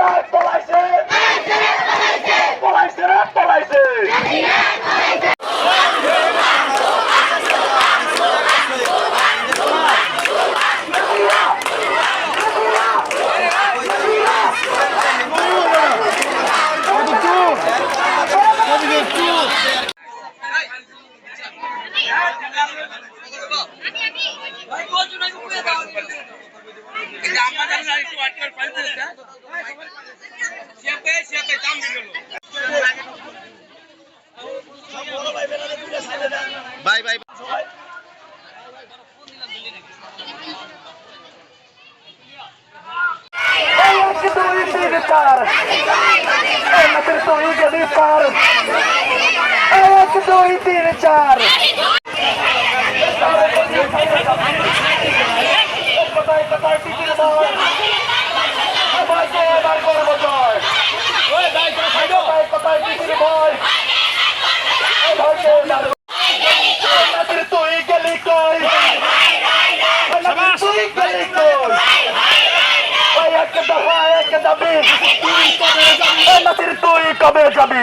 Liberdade para gente! শহীদ তার আমাদের শহীদ তার এক দুই তিন চার কোথায় কোথায় টিকিট দেওয়া কোথায় টিকিট ভয় তুই কবে যাবি? তুই কবে যাবি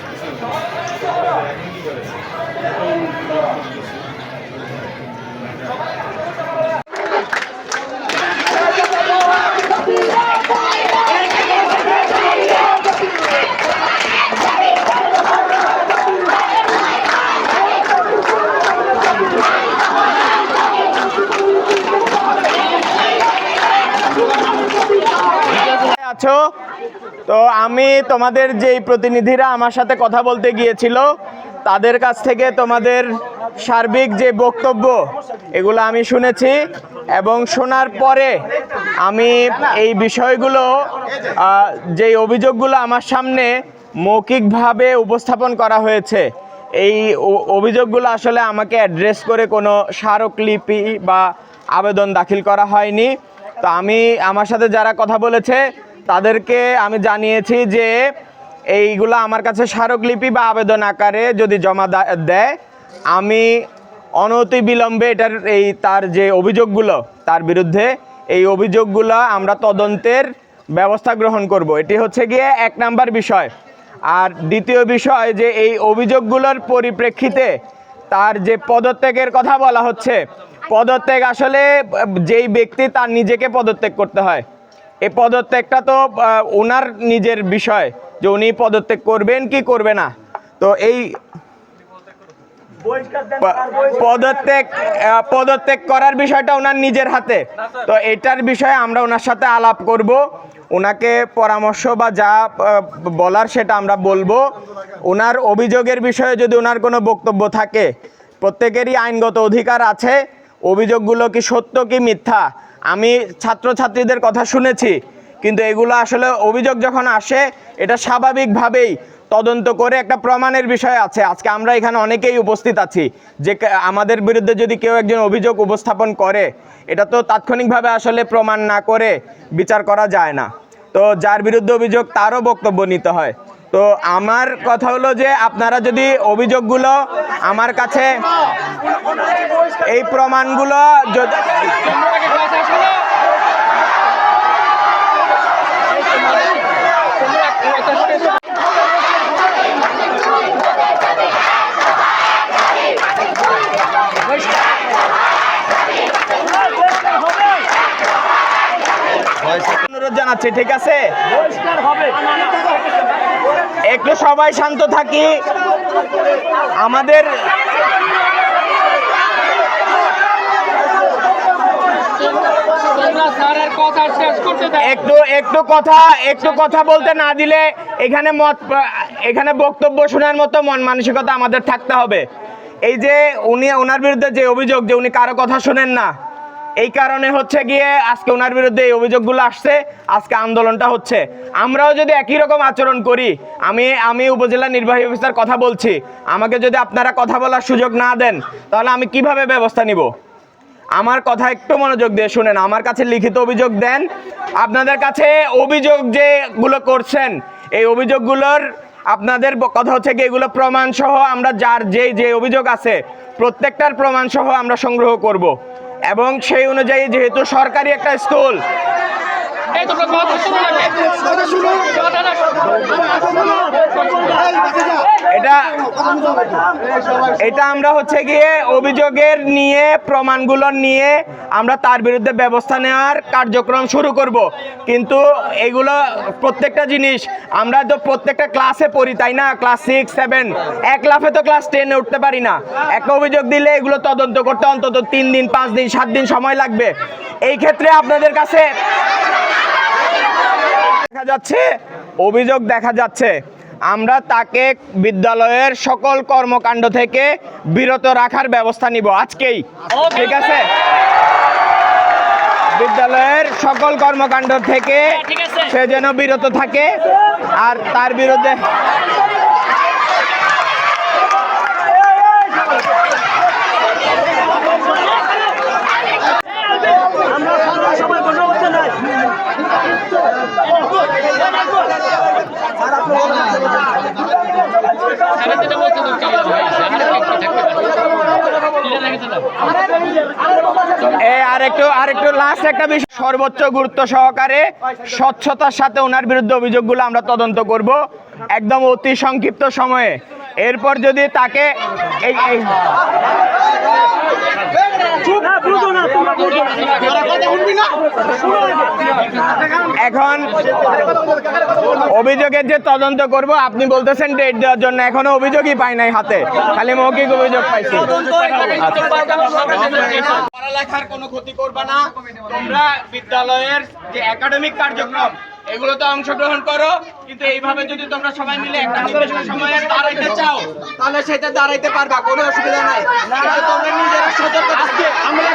আছো? তো আমি তোমাদের যেই প্রতিনিধিরা আমার সাথে কথা বলতে গিয়েছিল, তাদের কাছ থেকে তোমাদের সার্বিক যে বক্তব্য, এগুলো আমি শুনেছি এবং শোনার পরে আমি এই বিষয়গুলো যেই অভিযোগগুলো আমার সামনে মৌখিকভাবে উপস্থাপন করা হয়েছে, এই অভিযোগগুলো আসলে আমাকে অ্যাড্রেস করে কোনো স্মারকলিপি বা আবেদন দাখিল করা হয়নি। তো আমি, আমার সাথে যারা কথা বলেছে তাদেরকে আমি জানিয়েছি যে এইগুলো আমার কাছে স্মারকলিপি বা আবেদন আকারে যদি জমা দেয়, আমি অনতি বিলম্বে এটার এই তার যে অভিযোগগুলো, তার বিরুদ্ধে এই অভিযোগগুলো আমরা তদন্তের ব্যবস্থা গ্রহণ করব। এটি হচ্ছে গিয়ে এক নাম্বার বিষয়। আর দ্বিতীয় বিষয় যে এই অভিযোগগুলোর পরিপ্রেক্ষিতে তার যে পদত্যাগের কথা বলা হচ্ছে, পদত্যাগ আসলে যেই ব্যক্তি তার নিজেকে পদত্যাগ করতে হয়। এই পদত্যাগটা তো ওনার নিজের বিষয় যে উনি পদত্যাগ করবেন কি করবে না। তো এই পদত্যাগ পদত্যাগ করার বিষয়টা ওনার নিজের হাতে। তো এটার বিষয়ে আমরা ওনার সাথে আলাপ করব। ওনাকে পরামর্শ বা যা বলার সেটা আমরা বলব। ওনার অভিযোগের বিষয়ে যদি ওনার কোনো বক্তব্য থাকে, প্রত্যেকেরই আইনগত অধিকার আছে। অভিযোগগুলো কি সত্য কি মিথ্যা? আমি ছাত্রছাত্রীদের কথা শুনেছি, কিন্তু এগুলো আসলে অভিযোগ যখন আসে, এটা স্বাভাবিকভাবেই তদন্ত করে একটা প্রমাণের বিষয় আছে। আজকে আমরা এখানে অনেকেই উপস্থিত আছি, যে আমাদের বিরুদ্ধে যদি কেউ একজন অভিযোগ উপস্থাপন করে, এটা তো তাৎক্ষণিকভাবে আসলে প্রমাণ না করে বিচার করা যায় না। তো যার বিরুদ্ধে অভিযোগ, তারও বক্তব্য নিতে হয়। তো আমার কথা হলো যে আপনারা যদি অভিযোগগুলো আমার কাছে এই প্রমাণগুলো যদি অনুরোধ জানাচ্ছি ঠিক আছে? একটু সবাই শান্ত থাকি। আমাদের একটু একটু কথা একটু কথা বলতে না দিলে এখানে মত এখানে বক্তব্য শোনার মতো মন মানসিকতা আমাদের থাকতে হবে। এই যে উনি ওনার বিরুদ্ধে যে অভিযোগ যে উনি কারও কথা শোনেন না এই কারণে হচ্ছে গিয়ে আজকে ওনার বিরুদ্ধে এই অভিযোগগুলো আসছে। আজকে আন্দোলনটা হচ্ছে। আমরাও যদি একই রকম আচরণ করি, আমি আমি উপজেলা নির্বাহী অফিসার কথা বলছি। আমাকে যদি আপনারা কথা বলার সুযোগ না দেন, তাহলে আমি কীভাবে ব্যবস্থা নিব? আমার কথা একটু মনোযোগ দিয়ে শুনেন, আমার কাছে লিখিত অভিযোগ দেন। আপনাদের কাছে অভিযোগ যেগুলো করছেন, এই অভিযোগগুলোর আপনাদের কথা হচ্ছে কি এগুলো প্রমাণ সহ আমরা যার যে যে অভিযোগ আছে, প্রত্যেকটার প্রমাণ সহ আমরা সংগ্রহ করব। এবং সেই অনুযায়ী যেহেতু সরকারি একটা স্কুল কথা শুনো না কথাটা এটা এটা আমরা হচ্ছে গিয়ে অভিযোগের নিয়ে, প্রমাণগুলো নিয়ে আমরা তার বিরুদ্ধে ব্যবস্থা নেওয়ার কার্যক্রম শুরু করব। কিন্তু এগুলো প্রত্যেকটা জিনিস আমরা তো প্রত্যেকটা ক্লাসে পড়ি, তাই না? ক্লাস সিক্স সেভেন এক লাফে তো ক্লাস টেনে উঠতে পারি না। একটা অভিযোগ দিলে এগুলো তদন্ত করতে অন্তত তিন দিন, পাঁচ দিন, সাত দিন সময় লাগবে। এই ক্ষেত্রে আপনাদের কাছে দেখা যাচ্ছে, অভিযোগ দেখা যাচ্ছে। আমরা তাকে বিদ্যালয়ের সকল কর্মকাণ্ড থেকে বিরত রাখার ব্যবস্থা নিব আজকেই। ঠিক আছে? বিদ্যালয়ের সকল কর্মকাণ্ড থেকে সে যেন বিরত থাকে আর তার বিরুদ্ধে স্যারের যেটা বলতে তো ঠিক আছে ভাই স্যারের একটা থাকতে পারে ক্লিয়ার রেখে দাও এ আর একটু আর একটু লাস্ট একটা বিষয়, সর্বোচ্চ গুরুত্ব সহকারে স্বচ্ছতার সাথে ওনার বিরুদ্ধে অভিযোগগুলো আমরা তদন্ত করব। একদম অতি সংক্ষিপ্ত সময়ে। এরপর যদি তাকে এই এখন অভিযোগের যে তদন্ত করব আপনি বলতেছেন ডেট দেওয়ার জন্য এখনও অভিযোগই পাই নাই হাতে। খালি মৌখিক অভিযোগ পাইছি। পড়ালেখার কোনো ক্ষতি করবে না। তোমরা বিদ্যালয়ের যে একাডেমিক কার্যক্রম এগুলোতে অংশগ্রহণ করো কিন্তু এইভাবে যদি তোমরা সবাই মিলে একটা নির্দিষ্ট সময়ে দাঁড়াইতে চাও তাহলে সেটা দাঁড়াইতে পারবা কোনো অসুবিধা নাই তোমরা নিজেরা সতর্ক থাকবে আমরা